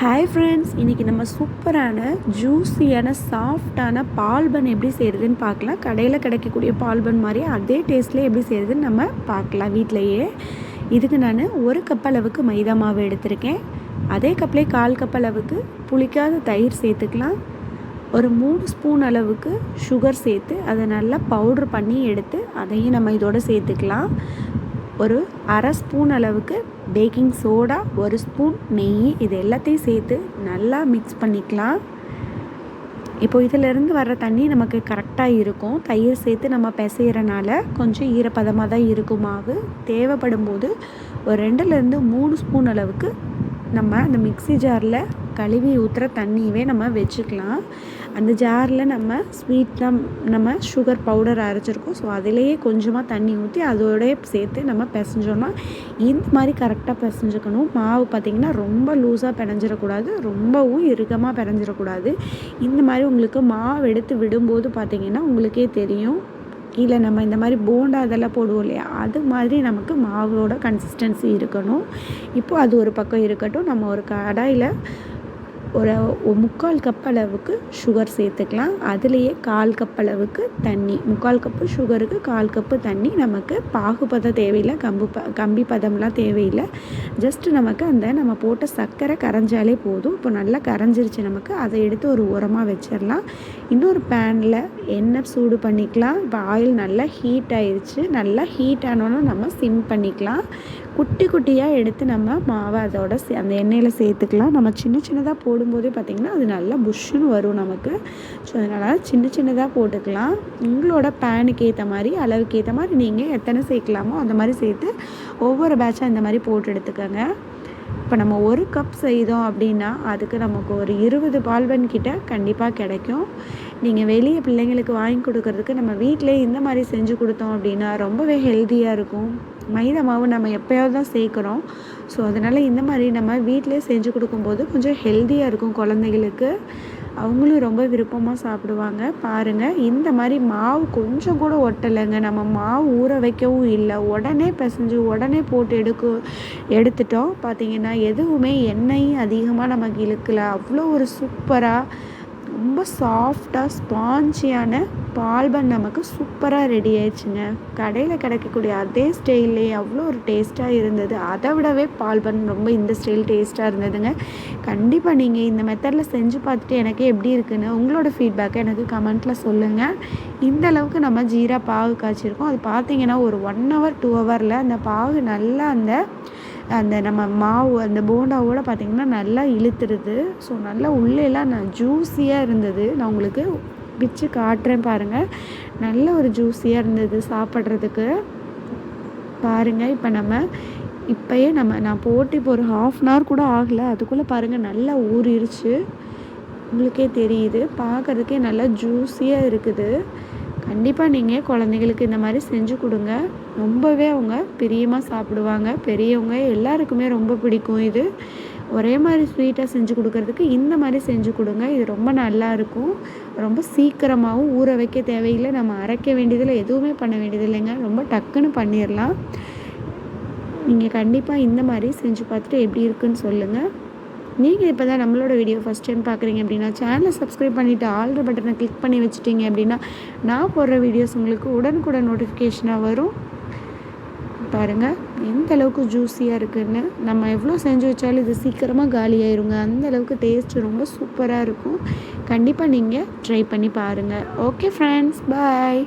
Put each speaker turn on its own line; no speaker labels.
Hi friends இன்றைக்கி நம்ம சூப்பரான ஜூஸியான சாஃப்டான பால்பன் எப்படி செய்கிறதுன்னு பார்க்கலாம். கடையில் கிடைக்கக்கூடிய பால்பன் மாதிரி அதே டேஸ்ட்லேயே எப்படி செய்கிறதுன்னு நம்ம பார்க்கலாம் வீட்டிலையே இதுக்கு நான் ஒரு கப் அளவுக்கு மைதா மாவு எடுத்திருக்கேன். அதே கப்லேயே கால் கப் அளவுக்கு புளிக்காத தயிர் சேர்த்துக்கலாம். ஒரு மூணு ஸ்பூன் அளவுக்கு சுகர் சேர்த்து அதை நல்லா பவுட்ரு பண்ணி எடுத்து அதையும் நம்ம இதோடு சேர்த்துக்கலாம். ஒரு அரை ஸ்பூன் அளவுக்கு பேக்கிங் சோடா ஒரு ஸ்பூன் நெய் இது எல்லாத்தையும் சேர்த்து நல்லா மிக்ஸ் பண்ணிக்கலாம். இப்போ இதிலேருந்து வர்ற தண்ணி நமக்கு கரெக்டாக இருக்கும். தயிர் சேர்த்து நம்ம பிசைகிறனால கொஞ்சம் ஈரப்பதமாக தான் இருக்கும் மாவு. தேவைப்படும் போது ஒரு ரெண்டுலேருந்து மூணு ஸ்பூன் அளவுக்கு நம்ம அந்த மிக்சி ஜாரில் கழுவி ஊற்றுற தண்ணியவே நம்ம வச்சுக்கலாம். அந்த ஜாரில் நம்ம ஸ்வீட்லாம் நம்ம சுகர் பவுடர் அரைச்சிருக்கோம். ஸோ அதிலேயே கொஞ்சமாக தண்ணி ஊற்றி அதோடய சேர்த்து நம்ம பிசைஞ்சோன்னா இந்த மாதிரி கரெக்டாக பிசைஞ்சுக்கணும். மாவு பார்த்திங்கன்னா ரொம்ப லூஸாக பிணைஞ்சிடக்கூடாது ரொம்பவும் இறுக்கமாக பிணைஞ்சிடக்கூடாது. இந்த மாதிரி உங்களுக்கு மாவு எடுத்து விடும்போது பார்த்திங்கன்னா உங்களுக்கே தெரியும். இல்லை நம்ம இந்த மாதிரி போண்டா அதெல்லாம் போடுவோம் இல்லையா? அது மாதிரி நமக்கு மாவோட கன்சிஸ்டன்சி இருக்கணும். இப்போது அது ஒரு பக்கம் இருக்கட்டும். நம்ம ஒரு கடாயில் ஒரு முக்கால் கப் அளவுக்கு சுகர் சேர்த்துக்கலாம். அதுலேயே கால் கப் அளவுக்கு தண்ணி. முக்கால் கப்பு சுகருக்கு கால் கப்பு தண்ணி. நமக்கு பாகுபதம் தேவையில்லை. கம்பு ப கம்பி பதம்லாம் தேவையில்லை. ஜஸ்ட்டு நமக்கு அந்த நம்ம போட்ட சர்க்கரை கரைஞ்சாலே போதும். இப்போ நல்லா கரைஞ்சிருச்சு நமக்கு. அதை எடுத்து ஒரு உரமாக வச்சிடலாம். இன்னொரு பேனில் எண்ணெய் சூடு பண்ணிக்கலாம். இப்போ ஆயில் நல்லா ஹீட் ஆயிடுச்சு நல்லா ஹீட் ஆனோன்னு நம்ம சிம் பண்ணிக்கலாம். குட்டி குட்டியாக எடுத்து நம்ம மாவை அதோட சே அந்த எண்ணெயில் சேர்த்துக்கலாம். நம்ம சின்ன சின்னதாக போடும்போதே பார்த்திங்கன்னா அது நல்லா புஷ்ஷுன்னு வரும் நமக்கு. ஸோ அதனால் சின்ன சின்னதாக போட்டுக்கலாம். உங்களோட பேனுக்கு ஏற்ற மாதிரி அளவுக்கு ஏற்ற மாதிரி நீங்கள் எத்தனை சேர்க்கலாமோ அந்த மாதிரி சேர்த்து ஒவ்வொரு பேட்சாக இந்த மாதிரி போட்டு எடுத்துக்கோங்க. இப்போ நம்ம ஒரு கப் செய்தோம் அப்படின்னா அதுக்கு நமக்கு ஒரு இருபது பால்வன் கிட்ட கண்டிப்பாக கிடைக்கும். நீங்கள் வெளியே பிள்ளைங்களுக்கு வாங்கி கொடுக்கறதுக்கு நம்ம வீட்டிலே இந்த மாதிரி செஞ்சு கொடுத்தோம் அப்படின்னா ரொம்பவே ஹெல்த்தியாக இருக்கும். மைதா மாவு நம்ம எப்போயாவது தான் சேர்க்குறோம். ஸோ அதனால் இந்த மாதிரி நம்ம வீட்டிலே செஞ்சு கொடுக்கும்போது கொஞ்சம் ஹெல்த்தியாக இருக்கும் குழந்தைகளுக்கு. அவங்களும் ரொம்ப விருப்பமாக சாப்பிடுவாங்க. பாருங்கள் இந்த மாதிரி மாவு கொஞ்சம் கூட ஒட்டலைங்க. நம்ம மாவு ஊற வைக்கவும் இல்லை. உடனே பிசைஞ்சு உடனே போட்டு எடுக்க எடுத்துட்டோம். பார்த்திங்கன்னா எதுவுமே எண்ணெயும் அதிகமாக நமக்கு இழுக்கலை. அவ்வளோ ஒரு சூப்பராக ரொம்ப சாஃப்டாக ஸ்பான்ச்சியான பால்பன் நமக்கு சூப்பராக ரெடி ஆயிடுச்சுங்க. கடையில் கிடைக்கக்கூடிய அதே ஸ்டைல்லே அவ்வளோ ஒரு டேஸ்ட்டாக இருந்தது. அதை விடவே பால்பன் ரொம்ப இந்த ஸ்டைல் டேஸ்ட்டாக இருந்ததுங்க. கண்டிப்பாக நீங்கள் இந்த மெத்தடில் செஞ்சு பார்த்துட்டு எனக்கு எப்படி இருக்குன்னு உங்களோட ஃபீட்பேக்கை எனக்கு கமெண்ட்டில் சொல்லுங்கள் இந்த அளவுக்கு நம்ம ஜீரா பாகு காய்ச்சிருக்கோம். அது பார்த்தீங்கன்னா ஒரு ஒன் ஹவர் டூ ஹவரில் அந்த பாகு நல்லா அந்த அந்த நம்ம மாவு அந்த போண்டாவோட பார்த்திங்கன்னா நல்லா இழுத்துருது. ஸோ நல்லா உள்ளேலாம் நான் ஜூஸியாக இருந்தது. நான் உங்களுக்கு பிச்சு காட்டுறேன் பாருங்கள் நல்ல ஒரு ஜூஸியாக இருந்தது சாப்பிட்றதுக்கு. பாருங்கள் இப்போ நம்ம இப்போயே நம்ம நான் போட்டு இப்போ ஒரு ஹாஃப் அன் ஹவர் கூட ஆகலை. அதுக்குள்ளே பாருங்கள் நல்லா ஊறிடுச்சு உங்களுக்கே தெரியுது. பார்க்குறதுக்கே நல்லா ஜூஸியாக இருக்குது. கண்டிப்பாக நீங்கள் குழந்தைங்களுக்கு இந்த மாதிரி செஞ்சு கொடுங்க. ரொம்பவே அவங்க பிரியமாக சாப்பிடுவாங்க. பெரியவங்க எல்லாருக்குமே ரொம்ப பிடிக்கும் இது. ஒரே மாதிரி ஸ்வீட்டாக செஞ்சு கொடுக்கறதுக்கு இந்த மாதிரி செஞ்சு கொடுங்க. இது ரொம்ப நல்லா இருக்கும். ரொம்ப சீக்கிரமாகவும் ஊற வைக்க தேவையில்லை. நம்ம அரைக்க வேண்டியதில்லை. எதுவுமே பண்ண வேண்டியதில்லைங்க. ரொம்ப டக்குன்னு பண்ணிடலாம். நீங்கள் கண்டிப்பாக இந்த மாதிரி செஞ்சு பார்த்துட்டு எப்படி இருக்குன்னு சொல்லுங்கள் நீங்கள் இப்போ தான் நம்மளோட வீடியோ ஃபஸ்ட் டைம் பார்க்குறீங்க அப்படின்னா சேனலை சப்ஸ்கிரைப் பண்ணிவிட்டு ஆல்ரெடி பட்டனை கிளிக் பண்ணி வச்சுட்டிங்க அப்படின்னா நான் போடுற வீடியோஸ் உங்களுக்கு உடனுக்குடன் நோட்டிஃபிகேஷனாக வரும். பாருங்கள் எந்த அளவுக்கு ஜூஸியாக இருக்குதுன்னு நம்ம எவ்வளோ செஞ்சு வச்சாலும் இது சீக்கிரமாக காலி ஆயிருங்க அந்த அளவுக்கு டேஸ்ட் ரொம்ப சூப்பராக இருக்கும். கண்டிப்பாக நீங்கள் ட்ரை பண்ணி பாருங்கள் ஓகே ஃப்ரெண்ட்ஸ் பாய்